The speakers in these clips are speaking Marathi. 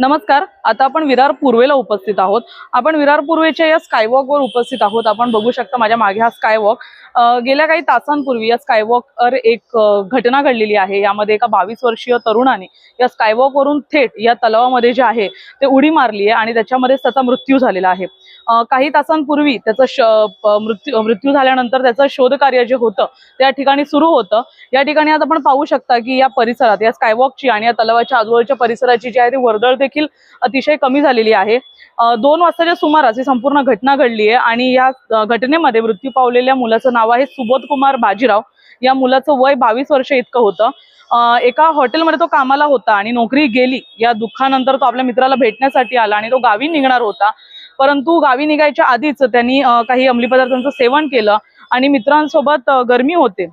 नमस्कार आता आपण विरार पूर्वेला उपस्थित आहोत. आपण विरार पूर्वेच्या या स्कायवॉकवर उपस्थित आहोत. आपण बघू शकता माझ्या मागे हा स्कायवॉक गेल्या काही तासांपूर्वी या स्कायवॉकवर एक घटना घडलेली आहे. यामध्ये एका बावीस वर्षीय तरुणाने या स्कायवॉकवरून थेट या तलावामध्ये जे आहे ते उडी मारली आहे आणि त्याच्यामध्येच त्याचा मृत्यू झालेला आहे. काही तासांपूर्वी त्याचा श मृत्यू मृत्यू झाल्यानंतर त्याचं शोधकार्य जे होतं त्या ठिकाणी सुरू होतं. या ठिकाणी आज आपण पाहू शकता की या परिसरात या स्कायवॉकची आणि या तलावाच्या आजूबाजूच्या परिसराची जी आहे ती वर्दळ देखील अतिशय कमी झालेली आहे. दोन वाजताच्या सुमारास ही संपूर्ण घटना घडली आहे आणि या घटनेमध्ये मृत्यू पावलेल्या मुलाचं नाव आहे सुबोध कुमार बाजीराव. या मुलाचं वय बावीस वर्ष इतकं होतं. एका हॉटेलमध्ये तो कामाला होता आणि नोकरी गेली. या दुःखानंतर तो आपल्या मित्राला भेटण्यासाठी आला आणि तो गावी निघणार होता. परंतु गावी निघायच्या आधीच त्यांनी काही अंमली पदार्थांचं सेवन केलं आणि मित्रांसोबत गर्मी गरमी होते.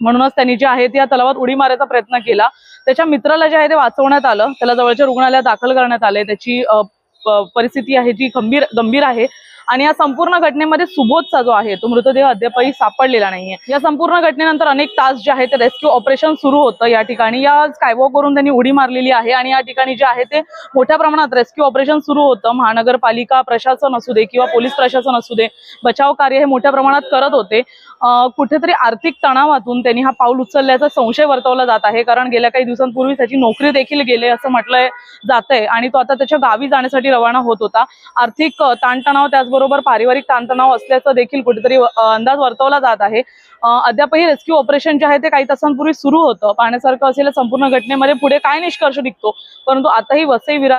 म्हणूनच त्यांनी जे आहे ते या तलावात उडी मारायचा प्रयत्न केला. त्याच्या मित्राला जे आहे ते वाचवण्यात आलं. त्याला जवळच्या रुग्णालयात दाखल करण्यात आले त्याची परिस्थिती आहे जी गंभीर गंभीर आहे. आणि या संपूर्ण घटनेमध्ये सुबोधचा जो आहे तो मृतदेह अद्यापही सापडलेला नाहीये. या संपूर्ण घटनेनंतर अनेक तास जे आहे ते रेस्क्यू ऑपरेशन सुरू होतं या ठिकाणी. या स्कायवॉक वरून त्यांनी उडी मारलेली आहे आणि या ठिकाणी जे आहे ते मोठ्या प्रमाणात रेस्क्यू ऑपरेशन सुरू होतं. महानगरपालिका प्रशासन असू दे किंवा पोलीस प्रशासन असू दे बचाव कार्य हे मोठ्या प्रमाणात करत होते. कुठेतरी आर्थिक तणावातून त्यांनी हा पाऊल उचलल्याचा संशय वर्तवला जात आहे. कारण गेल्या काही दिवसांपूर्वी त्याची नोकरी देखील गेले असं म्हटलंय जात आहे आणि तो आता त्याच्या गावी जाण्यासाठी रवाना होत होता. आर्थिक ताणतणाव त्याच त्याचबरोबर पारिवारिक ताणतणाव असल्याचं देखील कुठेतरी अंदाज वर्तवला जात आहे. अद्यापही रेस्क्यू ऑपरेशन जे आहे ते काही तासांपूर्वी सुरू होतं. पाहण्यासारखं असलेल्या संपूर्ण घटनेमध्ये पुढे काय निष्कर्ष निघतो? परंतु आताही वसई विरा